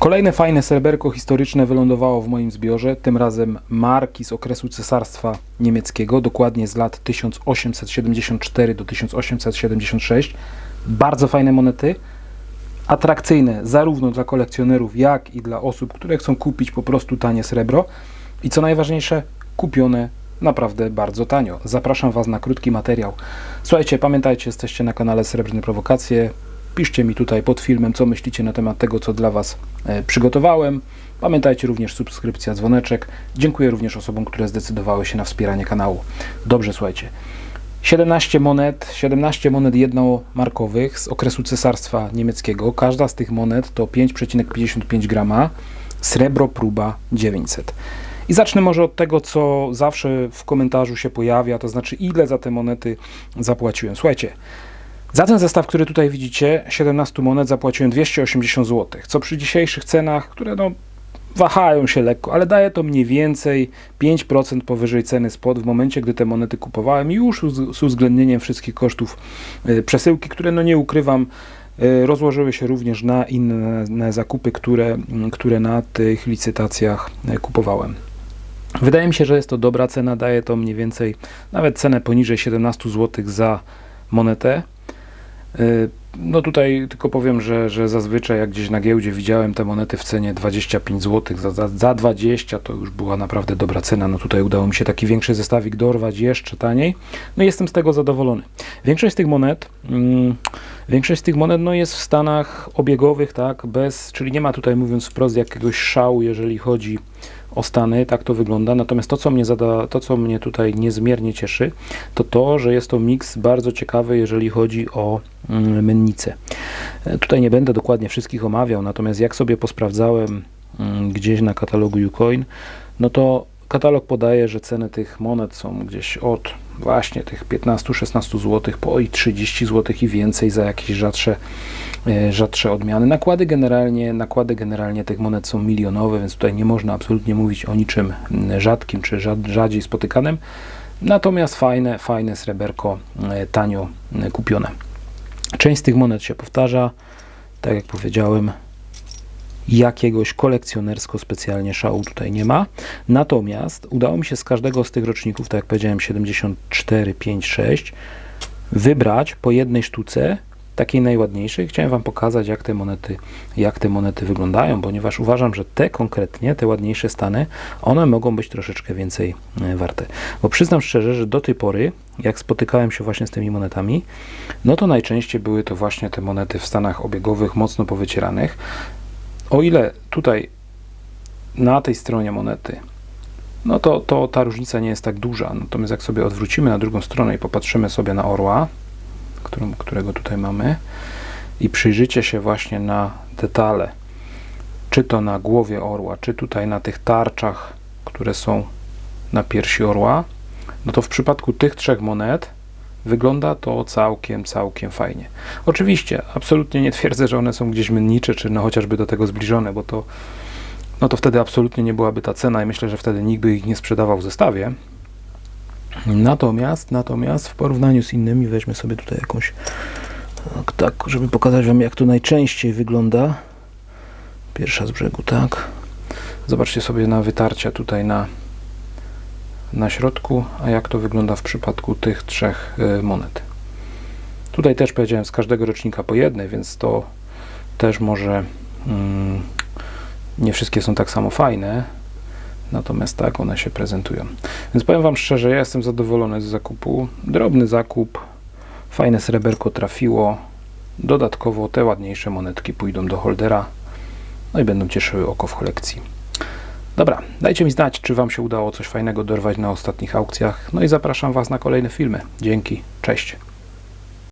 Kolejne fajne sreberko historyczne wylądowało w moim zbiorze, tym razem marki z okresu Cesarstwa Niemieckiego, dokładnie z lat 1874 do 1876. Bardzo fajne monety, atrakcyjne zarówno dla kolekcjonerów, jak i dla osób, które chcą kupić po prostu tanie srebro. I co najważniejsze, kupione naprawdę bardzo tanio. Zapraszam Was na krótki materiał. Słuchajcie, pamiętajcie, jesteście na kanale Srebrne Prowokacje. Piszcie mi tutaj pod filmem, co myślicie na temat tego, co dla Was e, przygotowałem. Pamiętajcie również subskrypcja, dzwoneczek. Dziękuję również osobom, które zdecydowały się na wspieranie kanału. Dobrze, słuchajcie. 17 monet, 17 monet jednomarkowych z okresu Cesarstwa Niemieckiego. Każda z tych monet to 5,55 grama. Srebro próba 900. I zacznę może od tego, co zawsze w komentarzu się pojawia, to znaczy ile za te monety zapłaciłem. Słuchajcie, za ten zestaw, który tutaj widzicie, 17 monet zapłaciłem 280 zł, co przy dzisiejszych cenach, które no wahają się lekko, ale daje to mniej więcej 5% powyżej ceny spot w momencie, gdy te monety kupowałem już z uwzględnieniem wszystkich kosztów y, przesyłki, które no nie ukrywam, y, rozłożyły się również na inne zakupy, które, które na tych licytacjach y, kupowałem. Wydaje mi się, że jest to dobra cena, daje to mniej więcej nawet cenę poniżej 17 zł za monetę. Y, no tutaj tylko powiem, że, że zazwyczaj jak gdzieś na giełdzie widziałem te monety w cenie 25 zł, za, za, za 20 to już była naprawdę dobra cena. No tutaj udało mi się taki większy zestawik dorwać jeszcze taniej. No jestem z tego zadowolony. Większość z tych monet, mm, większość z tych monet no jest w stanach obiegowych, tak, bez, czyli nie ma tutaj mówiąc wprost jakiegoś szału, jeżeli chodzi o Stany, tak to wygląda. Natomiast to, co mnie zada, to, co mnie tutaj niezmiernie cieszy, to to, że jest to miks bardzo ciekawy, jeżeli chodzi o mm, mennicę. E, tutaj nie będę dokładnie wszystkich omawiał, natomiast jak sobie posprawdzałem mm, gdzieś na katalogu Ucoin, no to katalog podaje, że ceny tych monet są gdzieś od właśnie tych 15-16 zł po i 30 zł i więcej za jakieś rzadsze E, rzadsze odmiany. Nakłady generalnie, nakłady generalnie tych monet są milionowe, więc tutaj nie można absolutnie mówić o niczym rzadkim czy rzadziej spotykanym. Natomiast fajne, fajne sreberko, e, tanio e, kupione. Część z tych monet się powtarza, tak jak powiedziałem, jakiegoś kolekcjonersko specjalnie szału tutaj nie ma. Natomiast udało mi się z każdego z tych roczników, tak jak powiedziałem 74, 5, 6 wybrać po jednej sztuce takiej najładniejszej. Chciałem Wam pokazać, jak te monety, jak te monety wyglądają, ponieważ uważam, że te konkretnie, te ładniejsze stany, one mogą być troszeczkę więcej e, warte. Bo przyznam szczerze, że do tej pory, jak spotykałem się właśnie z tymi monetami, no to najczęściej były to właśnie te monety w stanach obiegowych, mocno powycieranych. O ile tutaj na tej stronie monety no to, to ta różnica nie jest tak duża. Natomiast jak sobie odwrócimy na drugą stronę i popatrzymy sobie na orła, którego tutaj mamy i przyjrzycie się właśnie na detale, czy to na głowie orła, czy tutaj na tych tarczach, które są na piersi orła, no to w przypadku tych trzech monet wygląda to całkiem, całkiem fajnie. Oczywiście, absolutnie nie twierdzę, że one są gdzieś mennicze, czy no chociażby do tego zbliżone, bo to no to wtedy absolutnie nie byłaby ta cena i myślę, że wtedy nikt by ich nie sprzedawał w zestawie. Natomiast, natomiast w porównaniu z innymi weźmy sobie tutaj jakąś tak, żeby pokazać Wam jak to najczęściej wygląda. Pierwsza z brzegu, tak. Zobaczcie sobie na wytarcia tutaj na, na środku, a jak to wygląda w przypadku tych trzech y, monet. Tutaj też powiedziałem z każdego rocznika po jednej, więc to też może mm, nie wszystkie są tak samo fajne, Natomiast tak one się prezentują. Więc powiem Wam szczerze, ja jestem zadowolony z zakupu. Drobny zakup, fajne sreberko trafiło. Dodatkowo te ładniejsze monetki pójdą do holdera. No i będą cieszyły oko w kolekcji. Dobra, dajcie mi znać, czy Wam się udało coś fajnego dorwać na ostatnich aukcjach. No i zapraszam Was na kolejne filmy. Dzięki, cześć.